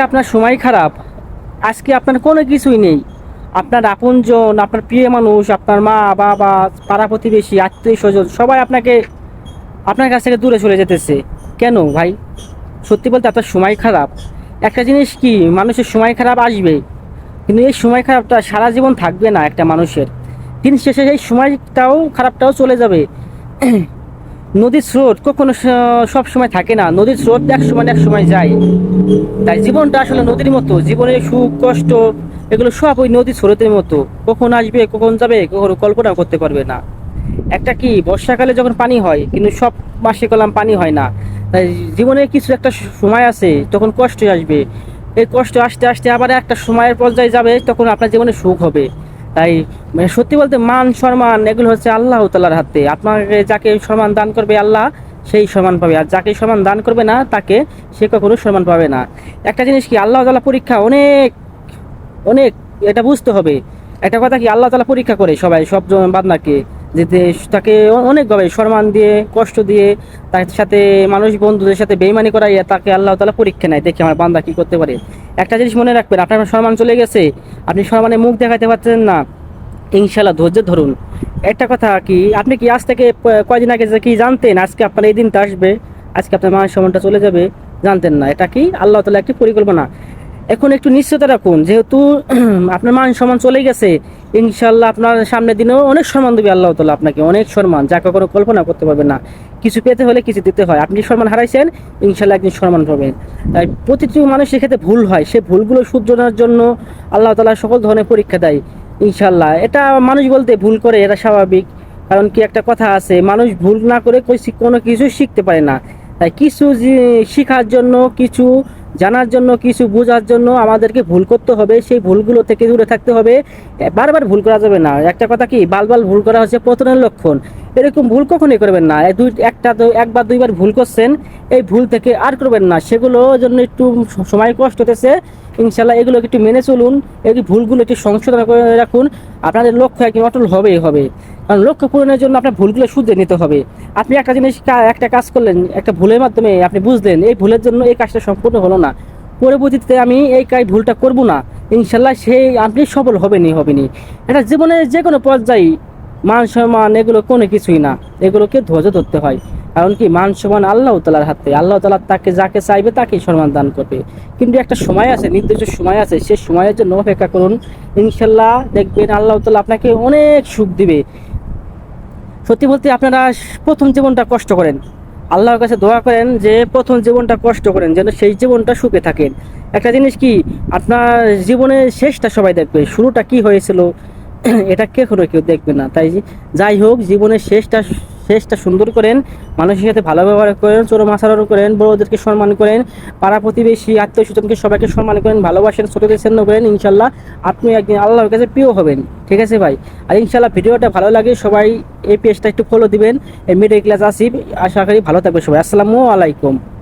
আপনার সময় খারাপ। আজকে আপনার কোনো কিছুই নেই। আপনার আপনজন, আপনার প্রিয় মানুষ, আপনার মা, বাবা, পাড়া প্রতিবেশী, আত্মীয় স্বজন, সবাই আপনাকে আপনার কাছ থেকে দূরে চলে যেতেছে। কেন ভাই? সত্যি বলতে আপনার সময় খারাপ। একটা জিনিস কি, মানুষের সময় খারাপ আসবে। কিন্তু এই সময় খারাপটা সারা জীবন থাকবে না একটা মানুষের। দিন শেষে এই সময়টাও, খারাপটাও চলে যাবে। নদীর স্রোত কখনো সব সময় থাকে না। নদীর স্রোত এক সময় এক সময় যায়। তাই জীবনটা আসলে নদীর মতো। জীবনের সুখ, কষ্ট, এগুলো সব ওই নদীর স্রোতের মতো। কখন আসবে, কখন যাবে, কখনো কল্পনা করতে পারবে না। একটা কি, বর্ষাকালে যখন পানি হয়, কিন্তু সব মাসে কলাম পানি হয় না। তাই জীবনে কিছু একটা সময় আছে, তখন কষ্ট আসবে। এই কষ্ট আসতে আসতে আবার একটা সময়ের পর্যায়ে যাবে, তখন আপনার জীবনে সুখ হবে। তাই মানে সত্যি বলতে মান, সম্মান, এগুলো হচ্ছে আল্লাহ তালার হাতে। আপনাকে যাকে সম্মান দান করবে আল্লাহ, সেই সম্মান পাবে। আর যাকে সম্মান দান করবে না, তাকে সে কখনো সম্মান পাবে না। একটা জিনিস কি, আল্লাহ তালা পরীক্ষা অনেক অনেক, এটা বুঝতে হবে। একটা কথা কি, আল্লাহ তালা পরীক্ষা করে সবাই, সব বান্দাকে, যে তাকে অনেকভাবে সম্মান দিয়ে, কষ্ট দিয়ে, তার সাথে মানুষ বন্ধুদের সাথে বেইমানি করাইয়া তাকে আল্লাহ তালা পরীক্ষা নেয়। দেখি আমার বান্দা কি করতে পারে। একটা জিনিস মনে রাখবেন, আপনার সম্মান চলে গেছে, আপনি সম্মানে মুখ দেখাতে পারছেন না ইনশাল্লাহ ধৈর্য ধরুন। একটা কথা কি, আপনি কি আজ থেকে কয়দিন আগে যে কি জানতেন, আজকে আপনার এই দিনটা আসবে, আজকে আপনার মায়ের সম্মানটা চলে যাবে, জানতেন না। এটা কি আল্লাহ তালা একটি পরিকল্পনা। এখন একটু নিশ্চয়তা রাখুন। যেহেতু আপনার মান সম্মান চলে গেছে ইনশাল্লাহ আপনার সামনের দিনেও অনেক সম্মান দেবে আল্লাহ তালা আপনাকে, অনেক সম্মান। যা কখনো কল্পনা করতে পারবেন না। কিছু পেতে হলে কিছু দিতে হয়। আপনি সম্মান হারাইছেন ইনশাল্লাহ একদিন সম্মান পাবেন। তাই প্রতিটি মানুষের ক্ষেত্রে ভুল হয়। সে ভুলগুলো শুধরানোর জন্য আল্লাহ তালা সকল ধরনের পরীক্ষা দেয় ইনশাল্লাহ এটা মানুষ বলতে ভুল করে, এটা স্বাভাবিক। কারণ কি একটা কথা আছে, মানুষ ভুল না করে কোনো কিছু শিখতে পারে না। তাই কিছু শেখার জন্য কিছু জানার জন্য, কিছু বোঝার জন্য আমাদেরকে ভুল করতে হবে। সেই ভুলগুলো থেকে দূরে থাকতে হবে। বারবার ভুল করা যাবে না। একটা কথা কি? বালবাল ভুল করা হচ্ছে পতনের লক্ষণ। এরকম ভুল কখনোই করবেন না। দুই, একটা দু- একবার দুইবার ভুল করছেন, এই ভুল থেকে আর করবেন না। সেগুলো জন্য একটু সময় কষ্ট হতেছে। ইনশাল্লাহ এগুলো একটু মেনে চলুন, এই ভুলগুলো একটু সংশোধন করে রাখুন। আপনাদের লক্ষ্য একদিন অটল হবেই, হবে। কারণ লক্ষ্য পূরণের জন্য আপনার ভুলগুলো শুধরে নিতে হবে। আপনি একটা জিনিস একটা কাজ করলেন, একটা ভুলের মাধ্যমে আপনি বুঝলেন, এই ভুলের জন্য এই কাজটা সম্পূর্ণ হলো না। পরবর্তীতে আমি এই কাজ, ভুলটা করব না। ইনশাল্লাহ সেই আপনি সফল হবেনই হবেনি এটা জীবনের যে কোনো পর্যায়ে মান সম্মান এগুলো কোনো কিছুই না। এগুলোকে ধৈর্য ধরতে হয়। কারণ কি? মান সম্মান আল্লাহ তালার হাতে। আল্লাহ তালা তাকে যাকে চাইবে তাকে সম্মান দান করবে। কিন্তু একটা সময় আছে, নির্দিষ্ট সময় আছে সেই সময়ের জন্য অপেক্ষা করুন। ইনশাল্লাহ দেখবেন আল্লাহ তালা আপনাকে অনেক সুখ দিবে। সত্যি বলতে আপনারা প্রথম জীবনটা কষ্ট করেন। আল্লাহর কাছে দোয়া করেন যে প্রথম জীবনটা কষ্ট করেন, যেন সেই জীবনটা সুখে থাকেন। একটা জিনিস কি? আপনার জীবনের শেষটা সবাই দেখবে। শুরুটা কি হয়েছিল? এটা কে করে কেউ দেখবে না। তাই যাই হোক, জীবনের শেষটা শেষটা সুন্দর করেন, মানুষের সাথে ভালো ব্যবহার করেন, চোরম আচরণ করেন, বড়োদেরকে সম্মান করেন, পাড়া প্রতিবেশী, আত্মীয় স্বজনকে সবাইকে সম্মান করেন, ভালোবাসেন, ছোটদের স্নেহ করেন, ইনশাল্লাহ আপনি একদিন আল্লাহর কাছে প্রিয় হবেন। ঠিক আছে ভাই? আর ইনশাল্লাহ ভিডিওটা ভালো লাগে, সবাই এই পেজটা একটু ফলো দিবেন। এই মিডিল ক্লাস আসিফ, আশা করি ভালো থাকবে সবাই। আসসালামু আলাইকুম।